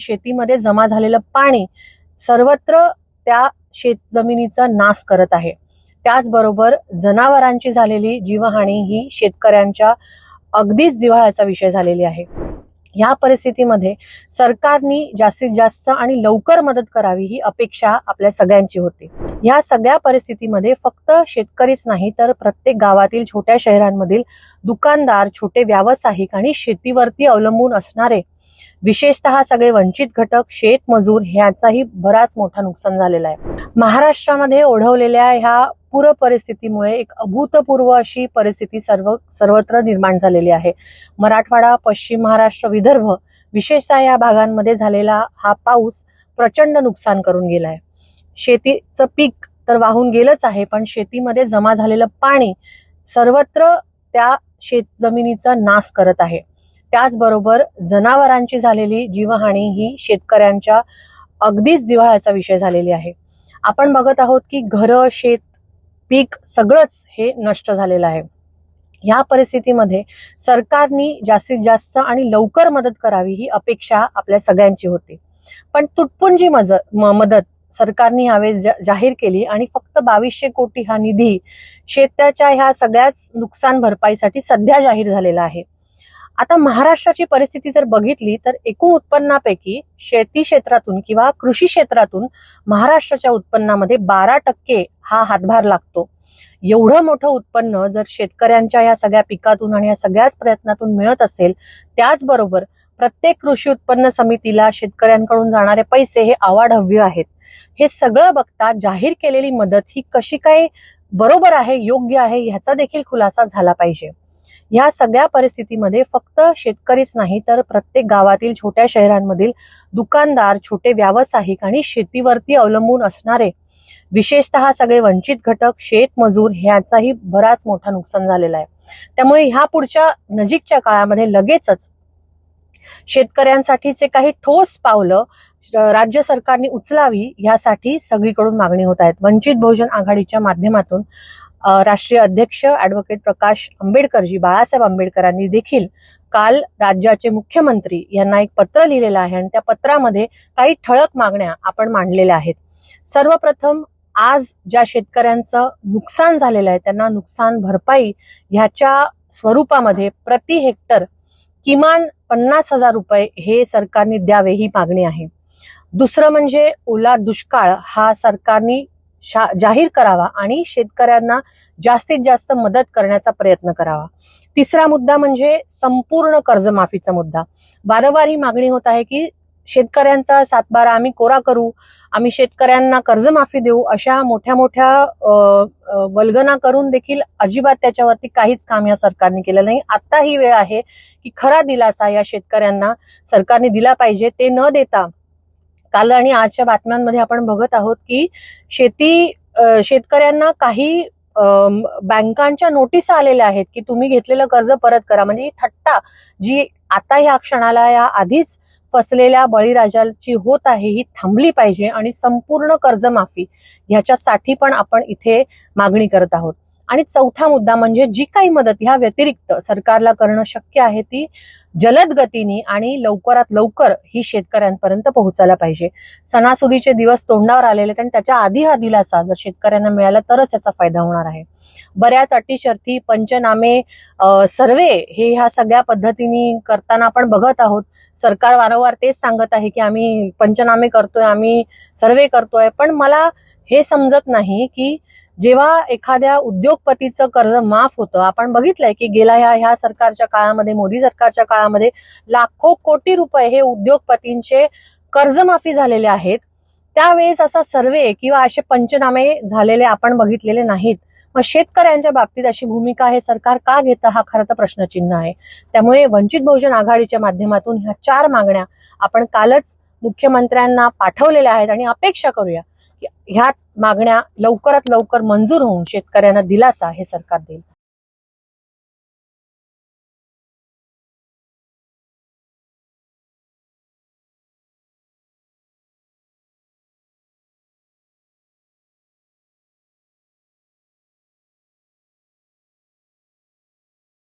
शेतीमध्ये जमा झालेलं पाणी सर्वत्र त्या शेत जमिनीचा नाश करत आहे. त्याचबरोबर जनावरांची झालेली जीवहानी ही शेतकऱ्यांच्या अगदीच जिव्हाळ्याचा विषय झालेली आहे. या परिस्थितीमध्ये सरकारनी जास्तीत जास्त आणि लवकर मदत करावी ही अपेक्षा आपल्या सगळ्यांची होती. या सगळ्या परिस्थितीमध्ये फक्त शेतकरीच नाही तर प्रत्येक गावातील छोट्या शहरांमधील दुकानदार छोटे व्यावसायिक आणि शेतीवरती अवलंबून असणारे विशेषतः सगळे वंचित घटक शेतमजूर ह्याचाही बराच मोठा नुकसान झालेला आहे. महाराष्ट्रामध्ये ओढवलेल्या ह्या पूर परिस्थितीमुळे एक अभूतपूर्व अशी परिस्थिती सर्व सर्वत्र निर्माण झालेली आहे. मराठवाडा पश्चिम महाराष्ट्र विदर्भ विशेषतः या भागांमध्ये झालेला हा पाऊस प्रचंड नुकसान करून गेलाय. शेतीचं पीक तर वाहून गेलंच आहे पण शेतीमध्ये जमा झालेलं पाणी सर्वत्र त्या शेत जमिनीचा नाश करत आहे. त्याचबरोबर जनावरांची झालेली जीवहानी ही शेतकऱ्यांच्या अगदीच जिव्हाळ्याचा विषय झालेली आहे. आपण बघत आहोत की घरं शेत पीक सगळंच हे नष्ट झालेलं आहे. या परिस्थितीमध्ये सरकारनी जास्तीत जास्त आणि लवकर मदत करावी ही अपेक्षा आपल्या सगळ्यांची होती. पण तुटपुंजी मज मदत सरकारने यावेळेस जाहीर केली आणि फक्त बावीसशे कोटी हा निधी शेताच्या ह्या सगळ्याच नुकसान भरपाईसाठी सध्या जाहीर झालेला आहे. आता महाराष्ट्राची परिस्थिती जर बघितली तर एकूण उत्पन्नापैकी शेती क्षेत्रातून किंवा कृषी क्षेत्रातून महाराष्ट्राच्या उत्पन्नामध्ये बारा टक्के हा हातभार लागतो. एवढं मोठं उत्पन्न जर शेतकऱ्यांच्या या सगळ्या पिकातून आणि या सगळ्याच प्रयत्नातून मिळत असेल त्याचबरोबर प्रत्येक कृषी उत्पन्न समितीला शेतकऱ्यांकडून जाणारे पैसे हे आवाढव्य आहेत. हे सगळं बघता जाहीर केलेली मदत ही कशी काय बरोबर आहे योग्य आहे ह्याचा देखील खुलासा झाला पाहिजे. ह्या सगळ्या परिस्थितीमध्ये फक्त शेतकरीच नाही तर प्रत्येक गावातील छोट्या शहरांमधील दुकानदार छोटे व्यावसायिक आणि शेतीवरती अवलंबून असणारे विशेषतः सगळे वंचित घटक शेतमजूर ह्याचाही बराच मोठा नुकसान झालेला आहे. त्यामुळे ह्या पुढच्या नजीकच्या काळामध्ये लगेचच शेतकऱ्यांसाठीचे काही ठोस पावलं राज्य सरकारने उचलावी यासाठी सगळीकडून मागणी होत आहेत. वंचित बहुजन आघाडीच्या माध्यमातून राष्ट्रीय अध्यक्ष ऍडव्होकेट प्रकाश आंबेडकरजी बाळासाहेब आंबेडकरांनी देखील काल राज्याचे मुख्यमंत्री यांना एक पत्र लिहिलेलं आहे आणि त्या पत्रामध्ये काही ठळक मागण्या आपण मांडलेल्या आहेत. सर्वप्रथम आज ज्या शेतकऱ्यांचं नुकसान झालेलं आहे त्यांना नुकसान भरपाई ह्याच्या स्वरूपामध्ये प्रति हेक्टर किमान पन्नास हजार रुपये हे सरकारने द्यावे ही मागणी आहे. दुसरं म्हणजे ओला दुष्काळ हा सरकारने जाहीर करावा आणि शेतकऱ्यांना जास्तीत जास्त मदत करण्याचा प्रयत्न करावा. तिसरा मुद्दा म्हणजे संपूर्ण कर्जमाफीचा मुद्दा. वारंवार ही मागणी होत आहे की शेतकऱ्यांचा सातबारा आम्ही कोरा करू आम्ही शेतकऱ्यांना कर्जमाफी देऊ अशा मोठ्या मोठ्या वल्गना करून देखील अजिबात त्याच्यावरती काहीच काम या सरकारने केलं नाही. आता ही वेळ आहे की खरा दिलासा या शेतकऱ्यांना सरकारने दिला पाहिजे. ते न देता काल आणि आजच्या बातम्यांमध्ये आपण बघत आहोत की शेती शेतकऱ्यांना काही बँकांच्या नोटीसा आलेल्या आहेत की तुम्ही घेतलेलं कर्ज परत करा. म्हणजे ही थट्टा जी आता ह्या क्षणाला या आधीच फसलेल्या बळीराजाची होत आहे ही थांबली पाहिजे आणि संपूर्ण कर्जमाफी ह्याच्यासाठी पण आपण इथे मागणी करत आहोत. आणि चौथा मुद्दा म्हणजे जी काही मदत ह्या व्यतिरिक्त सरकारला करणं शक्य आहे ती जलद गतीने आणि लवकरात लवकर ही शेतकऱ्यांपर्यंत पोहोचायला पाहिजे. सणासुदीचे दिवस तोंडावर आलेले आहेत आणि त्याच्या आधी हा दिलासा जर शेतकऱ्यांना मिळाला तरच याचा फायदा होणार आहे. बऱ्याच अटी शर्ती पंचनामे सर्वे हे ह्या सगळ्या पद्धतीने करताना आपण बघत आहोत. सरकार वारंवार तेच सांगत आहे की आम्ही पंचनामे करतोय आम्ही सर्वे करतोय. पण मला हे समजत नाही की जेव्हा एखाद्या उद्योगपतीचं कर्ज माफ होतं आपण बघितलंय की गेल्या ह्या ह्या सरकारच्या काळामध्ये मोदी सरकारच्या काळामध्ये लाखो कोटी रुपये हे उद्योगपतींचे कर्जमाफी झालेले आहेत. त्यावेळेस असा सर्वे किंवा असे पंचनामे झालेले आपण बघितलेले नाहीत. मग शेतकऱ्यांच्या बाबतीत अशी भूमिका हे सरकार का घेतं हा खरं तर प्रश्नचिन्ह आहे. त्यामुळे वंचित बहुजन आघाडीच्या माध्यमातून ह्या चार मागण्या आपण कालच मुख्यमंत्र्यांना पाठवलेल्या आहेत आणि अपेक्षा करूया. ह्या मागण्या लवकरात लवकर मंजूर होऊन शेतकऱ्यांना दिलासा हे सरकार देईल.